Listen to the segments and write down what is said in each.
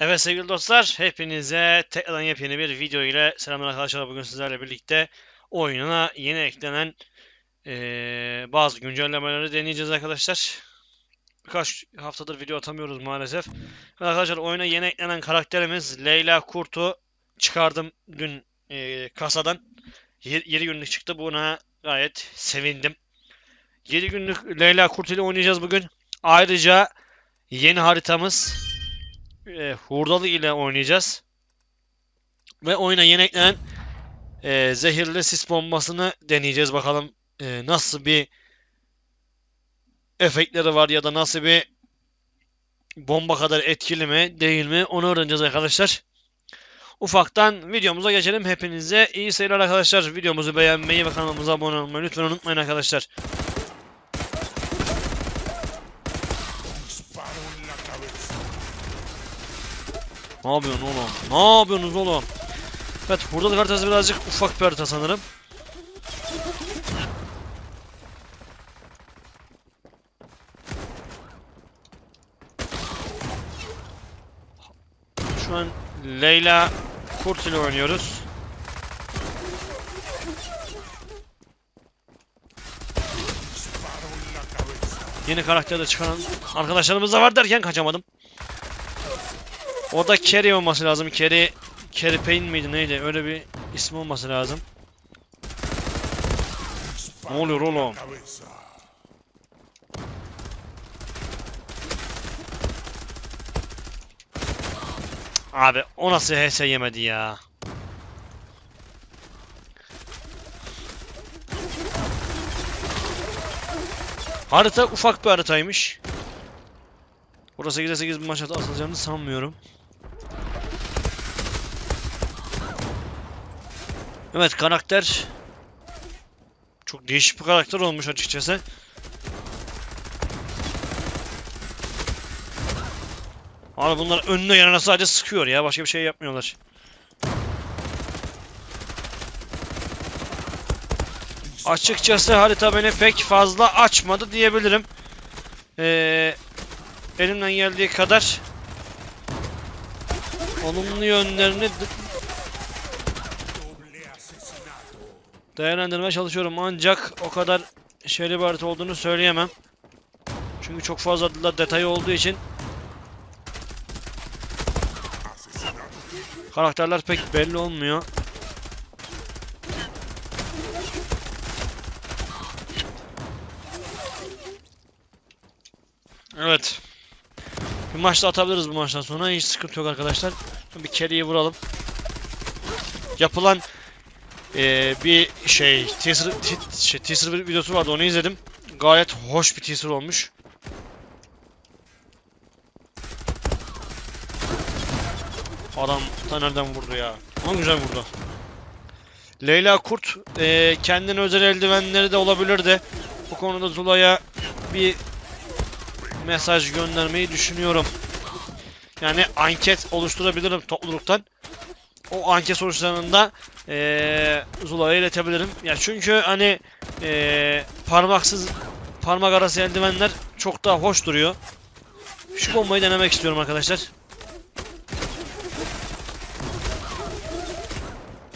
Evet sevgili dostlar, hepinize tekrardan yepyeni bir video ile selamlar arkadaşlar. Bugün sizlerle birlikte oyununa yeni eklenen eee, bazı güncellemeleri deneyeceğiz arkadaşlar. Birkaç haftadır video atamıyoruz maalesef. Ve arkadaşlar oyuna yeni eklenen karakterimiz Leyla Kurt'u çıkardım dün eee, kasadan. 7 günlük çıktı. Buna gayet sevindim. 7 günlük Leyla Kurt ile oynayacağız bugün. Ayrıca yeni haritamız e, Hurdalı ile oynayacağız. Ve oyuna yeni eklenen e, zehirli sis bombasını deneyeceğiz. Bakalım e, nasıl bir efektleri var ya da nasıl bir bomba kadar etkili mi değil mi onu öğreneceğiz arkadaşlar. Ufaktan videomuza geçelim. Hepinize iyi seyirler arkadaşlar. Videomuzu beğenmeyi ve kanalımıza abone olmayı lütfen unutmayın arkadaşlar. Ne yapıyorsun oğlum? Ne yapıyorsunuz oğlum? Evet burada da haritası birazcık ufak bir harita sanırım. Şu an Leyla Kurt ile oynuyoruz. Yeni karakter de çıkaran arkadaşlarımız da var derken kaçamadım. O da Kerry olması lazım. Kerry, Kerry Payne miydi neydi? Öyle bir ismi olması lazım. Ne oluyor oğlum? Abi o nasıl HS yemedi ya? Harita ufak bir haritaymış. Burası 8'e 8 bir maç atılacağını sanmıyorum. Evet karakter çok değişik bir karakter olmuş açıkçası. Abi bunlar önüne yanına sadece sıkıyor ya. Başka bir şey yapmıyorlar. Açıkçası harita beni pek fazla açmadı diyebilirim. Ee, elimden geldiği kadar olumlu yönlerini değerlendirmeye çalışıyorum. Ancak o kadar şeyli bir olduğunu söyleyemem. Çünkü çok fazla da detayı olduğu için. Karakterler pek belli olmuyor. Evet. Bir maç da atabiliriz bu maçtan sonra. Hiç sıkıntı yok arkadaşlar. Bir Kerry'i vuralım. Yapılan eee, bir şey teaser, şey, teaser videosu vardı onu izledim. Gayet hoş bir teaser olmuş. Adam da nereden vurdu ya? Ama güzel vurdu. Leyla Kurt eee kendine özel eldivenleri de olabilirdi. Bu konuda Zula'ya bir mesaj göndermeyi düşünüyorum. Yani anket oluşturabilirim topluluktan. O anket sonuçlarında eee Zula'ya iletebilirim. Ya çünkü hani eee, parmaksız parmak arası eldivenler çok daha hoş duruyor. Şu bombayı denemek istiyorum arkadaşlar.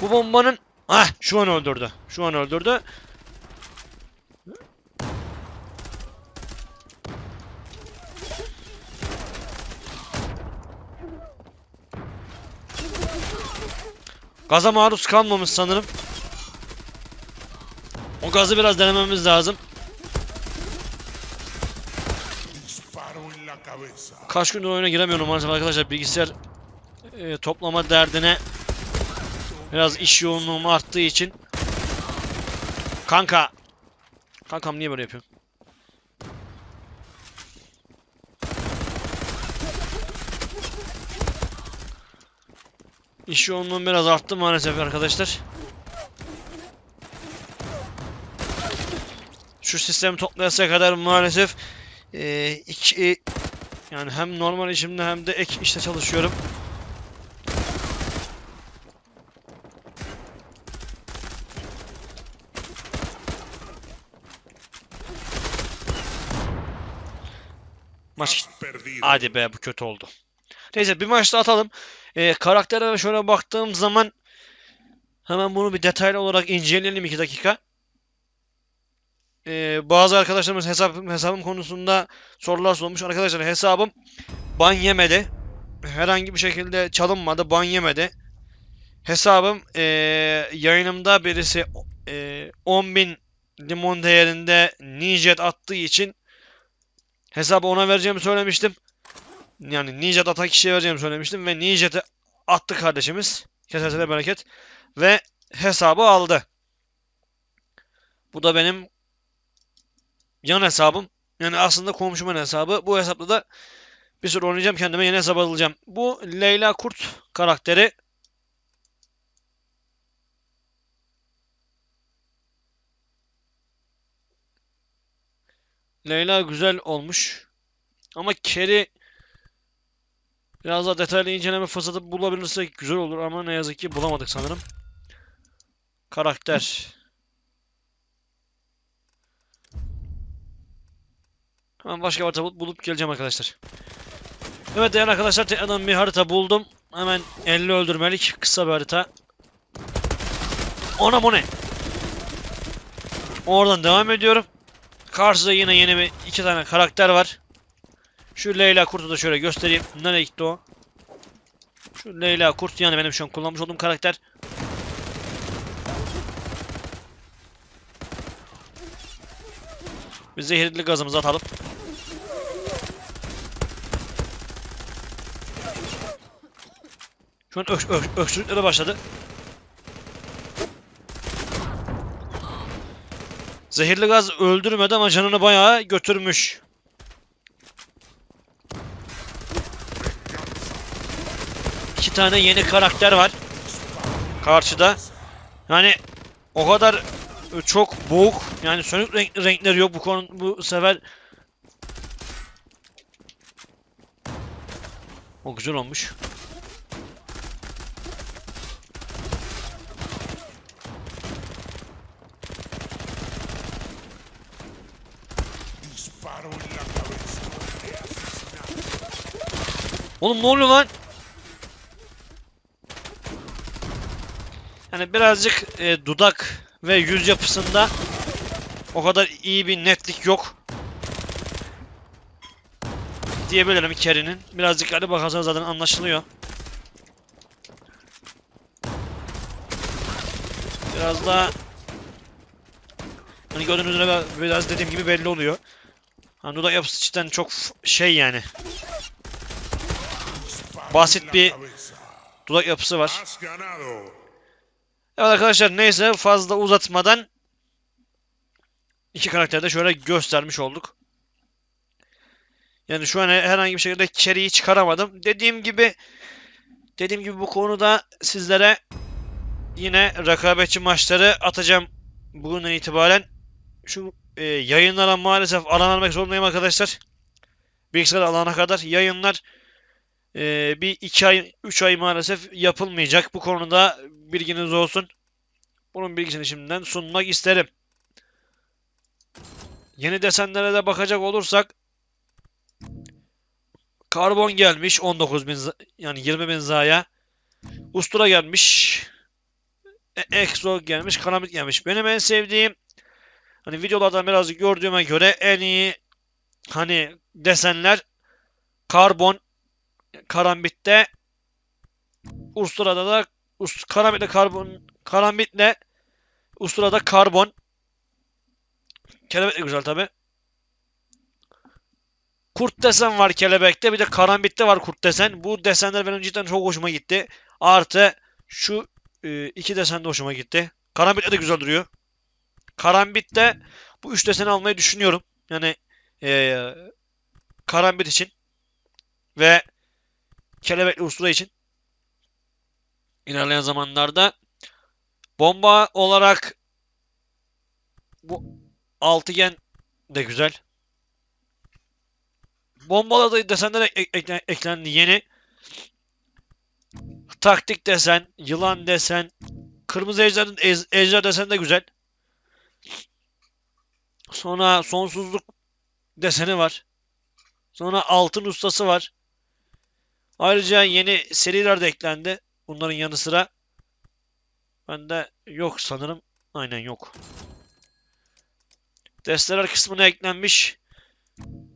Bu bombanın ah şu an öldürdü. Şu an öldürdü. Gaza maruz kalmamış sanırım. O gazı biraz denememiz lazım. Kaç gündür oyuna giremiyorum maalesef arkadaşlar. Bilgisayar e, toplama derdine biraz iş yoğunluğum arttığı için. Kanka. Kankam niye böyle yapıyorsun? İş yoğunluğum biraz arttı maalesef arkadaşlar. Şu sistemi toplayasıya kadar maalesef e, iki yani hem normal işimde hem de ek işte çalışıyorum. Maç hadi be bu kötü oldu. Neyse bir maçta atalım. Ee, karakterlere şöyle baktığım zaman hemen bunu bir detaylı olarak inceleyelim 2 dakika. Ee, bazı arkadaşlarımız hesap, hesabım konusunda sorular sormuş. Arkadaşlar hesabım ban yemedi. Herhangi bir şekilde çalınmadı, ban yemedi. Hesabım ee, yayınımda birisi ee, 10.000 limon değerinde Nijet attığı için hesabı ona vereceğimi söylemiştim. Yani Nijet atan kişiye vereceğimi söylemiştim ve Nijet'i attı kardeşimiz. Kesesine bereket. Ve hesabı aldı. Bu da benim yan hesabım. Yani aslında komşumun hesabı. Bu hesapta da bir süre oynayacağım. Kendime yeni hesap alacağım. Bu Leyla Kurt karakteri. Leyla güzel olmuş. Ama Keri biraz daha detaylı inceleme fırsatı bulabilirsek güzel olur ama ne yazık ki bulamadık sanırım. Karakter. Hemen başka harita bul- bulup geleceğim arkadaşlar. Evet değerli arkadaşlar tekrardan bir harita buldum. Hemen 50 öldürmelik kısa bir harita. Ona bu ne? Oradan devam ediyorum. Karşıda yine yeni bir iki tane karakter var. Şu Leyla Kurt'u da şöyle göstereyim. Nereye gitti o? Şu Leyla Kurt yani benim şu an kullanmış olduğum karakter. Biz zehirli gazımızı atalım. Şu an ök, ök, öksürüklere başladı. Zehirli gaz öldürmedi ama canını bayağı götürmüş. İki tane yeni karakter var. Karşıda. Yani o kadar çok boğuk yani sönük renk, renkleri yok bu konu bu sefer. O güzel olmuş. Oğlum ne oluyor lan? Yani birazcık e, dudak ve yüz yapısında o kadar iyi bir netlik yok. Diyebilirim Kerry'nin. Biraz dikkatli bakarsanız zaten anlaşılıyor. Biraz daha hani gördüğünüz üzere biraz dediğim gibi belli oluyor. Hani dudak yapısı cidden çok şey yani. Basit bir dudak yapısı var. Evet arkadaşlar neyse fazla uzatmadan iki karakteri de şöyle göstermiş olduk. Yani şu an herhangi bir şekilde Kerry'i çıkaramadım. Dediğim gibi dediğim gibi bu konuda sizlere yine rekabetçi maçları atacağım bugünden itibaren. Şu e, yayınlara maalesef alan vermek zorundayım arkadaşlar. Bilgisayar alana kadar yayınlar e, bir iki ay, üç ay maalesef yapılmayacak. Bu konuda bilginiz olsun. Bunun bilgisini şimdiden sunmak isterim. Yeni desenlere de bakacak olursak Karbon gelmiş 19.000 za- yani 20.000 zaya. Ustura gelmiş. E- Exo gelmiş. Karamit gelmiş. Benim en sevdiğim hani videolardan biraz gördüğüme göre en iyi hani desenler Karbon Karambit'te Ustura'da da Ust Karamit'le Karbon Karamit'le Ustura'da Karbon Kelebek de güzel tabi. Kurt desen var kelebekte. Bir de karambit'te var kurt desen. Bu desenler benim cidden çok hoşuma gitti. Artı şu e, iki desen de hoşuma gitti. Karambit'te de güzel duruyor. Karambit'te bu üç deseni almayı düşünüyorum. Yani e, karambit için ve kelebekli ustura için ilerleyen zamanlarda bomba olarak bu altıgen de güzel. Bombalar da desenler ek- ekle- eklendi yeni. Taktik desen, yılan desen, kırmızı ejder'in ez- ejder desen de güzel. Sonra sonsuzluk deseni var. Sonra altın ustası var. Ayrıca yeni seriler de eklendi. Bunların yanı sıra. Bende yok sanırım. Aynen yok. Desteler kısmına eklenmiş.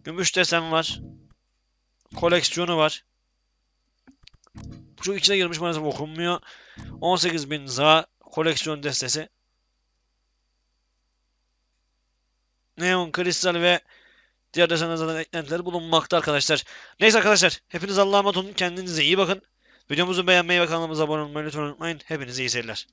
Gümüş desen var. Koleksiyonu var. Bu çok içine girmiş maalesef okunmuyor. 18.000 za koleksiyon destesi. Neon, kristal ve diğer desenler zaten bulunmakta arkadaşlar. Neyse arkadaşlar hepiniz Allah'a emanet olun. Kendinize iyi bakın. Videomuzu beğenmeyi ve kanalımıza abone olmayı lütfen unutmayın. Hepinize iyi seyirler.